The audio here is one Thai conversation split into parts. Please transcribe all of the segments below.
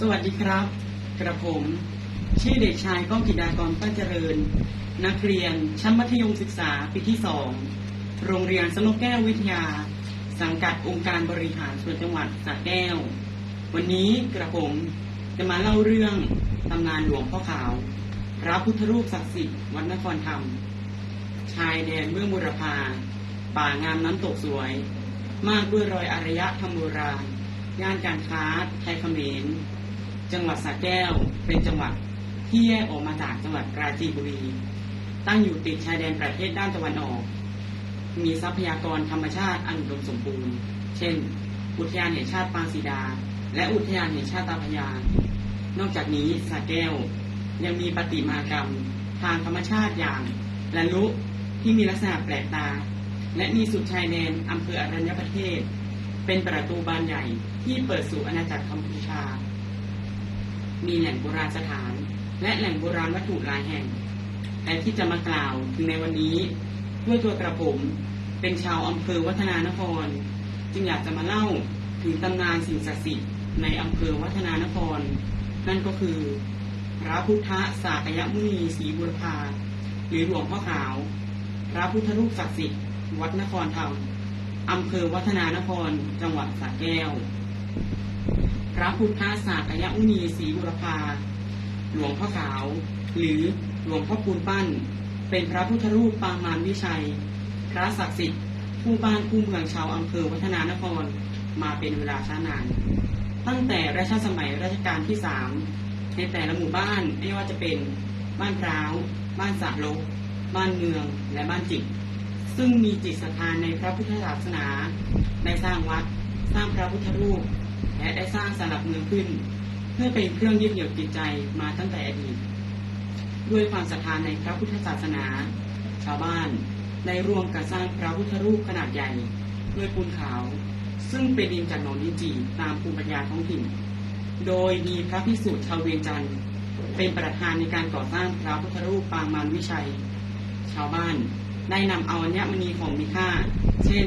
สวัสดีครับ กระผม ชื่อเด็กชายก้องกิดากรป้าเจริญ นักเรียนชั้นมัธยมศึกษาปีที่สองโรงเรียนสนกแก้ววิทยา สังกัดองค์การบริหารส่วนจังหวัดสระแก้ว วันนี้กระผมจะมาเล่าเรื่องตำนานหลวงพ่อขาว พระพุทธรูปศักดิ์สิทธิ์วัดนครธรรม ชายแดนเมืองบุรพา ป่างามน้ำตกสวย มากด้วยรอยอารยะธรรมโบราณย่านการค้าไทยเขมร จังหวัดสระแก้ว เป็นจังหวัดที่แยกออกมาจากจังหวัดปราจีนบุรี ตั้งอยู่ติดชายแดนประเทศด้านตะวันออก มีทรัพยากรธรรมชาติอันอุดมสมบูรณ์ เช่น อุทยานแห่งชาติปางสีดา และอุทยานแห่งชาติตาพยานอกจากนี้สระแก้วยังมีปฏิมากรรมทางธรรมชาติอย่างละลุที่มีลักษณะแปลกตา และมีสุดชายแดนอำเภออรัญญประเทศ เป็นประตูบานใหญ่ที่เปิดสู่อาณาจักรกัมพูชา มีแหล่งโบราณสถาน และแหล่งโบราณวัตถุหลายแห่ง แต่ที่จะมากล่าวถึงในวันนี้ด้วยตัวกระผมเป็นชาวอำเภอวัฒนานคร จึงอยากจะมาเล่าถึงตำนานสิ่งศักดิ์สิทธิ์ในอำเภอวัฒนานคร นั่นก็คือ พระพุทธสากยมุนีศรีบุรพาหรือหลวงพ่อขาว พระพุทธรูปศักดิ์สิทธิ์วัดนครธรรมอำเภอวัฒนานคร จังหวัดสระแก้ว พระพุทธสากยมุนีศรีบุรพา หลวงพ่อขาว หรือหลวงพ่อปูนปั้น เป็นพระพุทธรูปปางมารวิชัย พระศักดิ์สิทธิ์ผู้บ้านผู้เมืองชาวอำเภอวัฒนานครมาเป็นเวลาช้านาน ตั้งแต่รัชสมัยรัชกาลที่สามในแต่ละหมู่บ้านไม่ว่าจะเป็นบ้านร้าว บ้านสระลกบ้านเมืองและบ้านจิกซึ่งมีจิตศรัทธาในพระพุทธศาสนาได้สร้างวัด สร้างพระพุทธรูป และได้สร้างสลักเมืองขึ้น เพื่อเป็นเครื่องยึดเหนี่ยวจิตใจมาตั้งแต่อดีต ด้วยความศรัทธาในพระพุทธศาสนา ชาวบ้านได้ร่วมกันสร้างพระพุทธรูปขนาดใหญ่ด้วยปูนขาว ซึ่งเป็นดินจากหนองดินจีตามภูมิปัญญาท้องถิ่น โดยมีพระพิสุทธิ์ชาวเวียงจันทร์เป็นประธานในการก่อสร้างพระพุทธรูปปางมารวิชัย ชาวบ้านได้นำเอาอัญมณีของมีค่า เช่น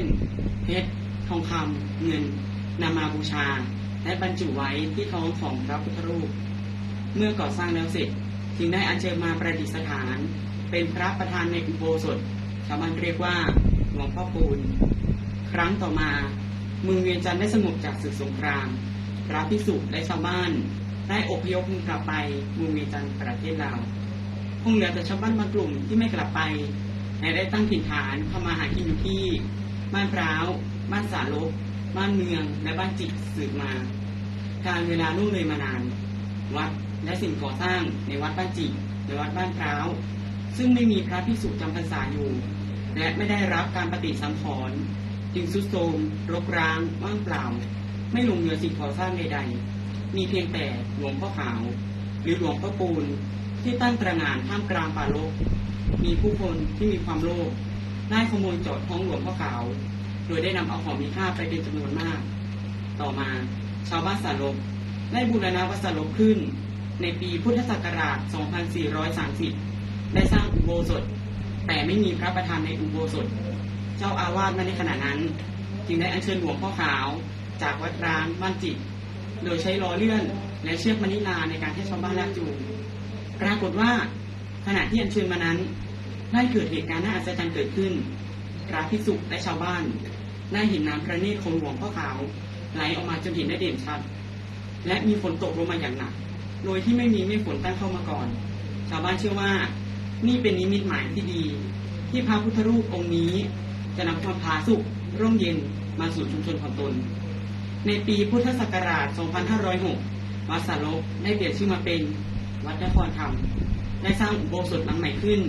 เพชร ทองคำเงิน นำมาบูชา และบรรจุไว้ที่ท้องของพระพุทธรูป เมื่อก่อสร้างแล้วเสร็จจึงได้อัญเชิญมาประดิษฐาน เป็นพระประธานในอุโบสถชาวบ้านเรียกว่าหลวงพ่อปูน ครั้งต่อมาเมืองเวียงจันทร์ได้สงบจากศึกสงคราม พระภิกษุและชาวบ้านได้อพยพกลับไปเมืองเวียงจันทร์ประเทศลาวคงเหลือแต่ชาวบ้านบางกลุ่มที่ไม่กลับไปและได้ตั้งถิ่นฐานเข้ามาหากินอยู่ที่บ้านพร้าวบ้านสาลบ บ้านเมืองและบ้านจิกสืบมา การเวลาล่วงเลยมานาน วัดและสิ่งก่อสร้างในวัดบ้านจิกในวัดบ้านพร้าวซึ่งไม่มีพระภิกษุจำพรรษาอยู่ และไม่ได้รับการปฏิสังขรณ์จึงสุดโทรมรกร้างว่างเปล่า ไม่ลงเหลือสิ่งก่อสร้างใดๆ มีเพียงแต่หลวงพ่อขาว หรือหลวงพ่อปูนที่ตั้งตระหง่านท่ามกลางป่าโลกมีผู้คนที่มีความโลภได้ขโมยจอดท้องหลวงพ่อขาว โดยได้นำเอาของมีค่าไปเป็นจำนวนมาก ต่อมาชาวบ้านสาลบได้บูรณะวัดสาลบขึ้น ในปีพุทธศักราช 2430 ได้สร้างอุโบสถ แต่ไม่มีพระประธานในอุโบสถ เจ้าอาวาสมาในขณะนั้น จึงได้อัญเชิญหลวงพ่อขาว จากวัดร้างบ้านจิต โดยใช้ล้อเลื่อนและเชือกมณิลาในการให้ชาวบ้านลากจูงปรากฏว่าขณะที่อัญเชิญมานั้นได้เกิดเหตุการณ์น่าอัศจรรย์เกิดขึ้นพระภิกษุและชาวบ้าน ได้เห็นน้ำพระเนตรของหลวงพ่อขาว ไหลออกมาจนเห็นได้เด่นชัด และมีฝนตกลงมาอย่างหนัก โดยที่ไม่มีเมฆฝนตั้งเข้ามาก่อน ชาวบ้านเชื่อว่า นี่เป็นนิมิตหมายที่ดี ที่พระพุทธรูปองค์นี้ จะนำความผาสุกร่มเย็นมาสู่ชุมชนของตน ในปีพุทธศักราช 2506 วัดสารลบได้เปลี่ยนชื่อมาเป็นวัดนครธรรม ได้สร้างอุโบสถหลังใหม่ขึ้น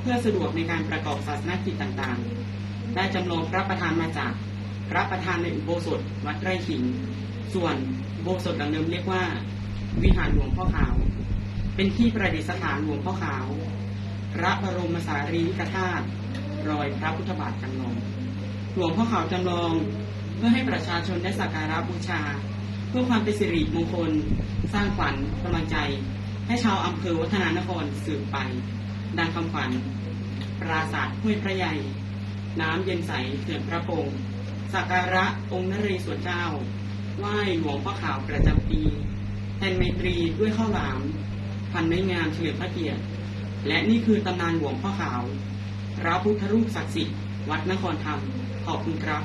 เพื่อสะดวกในการประกอบศาสนกิจต่างๆ ได้จำลองพระประธานมาจากพระประธานในอุโบสถวัดไร่ขิง ส่วนอุโบสถหลังเดิมเรียกว่า วิหารหลวงพ่อขาว เป็นที่ประดิษฐานหลวงพ่อขาว พระบรมสารีริกธาตุรอยพระพุทธบาทจำลอง หลวงพ่อขาวจำลองเพื่อให้ประชาชนได้สักการะบูชา เพื่อความเป็นสิริมงคล สร้างขวัญกำลังใจ ให้ชาวอำเภอวัฒนานครสืบไป ดังคำขวัญปราสาทห้วยพระใหญ่ น้ำเย็นใสเขื่อนพระโปงสักการะองค์นเรศวรเจ้า ไหว้หลวงพ่อขาวประจำปีแทนไมตรีด้วยข้าวหลาม พันไม้งามเฉลิมพระเกียรติ และนี่คือตำนานหลวงพ่อขาวพระพุทธรูปศักดิ์สิทธิ์วัดนครธรรม ขอบคุณครับ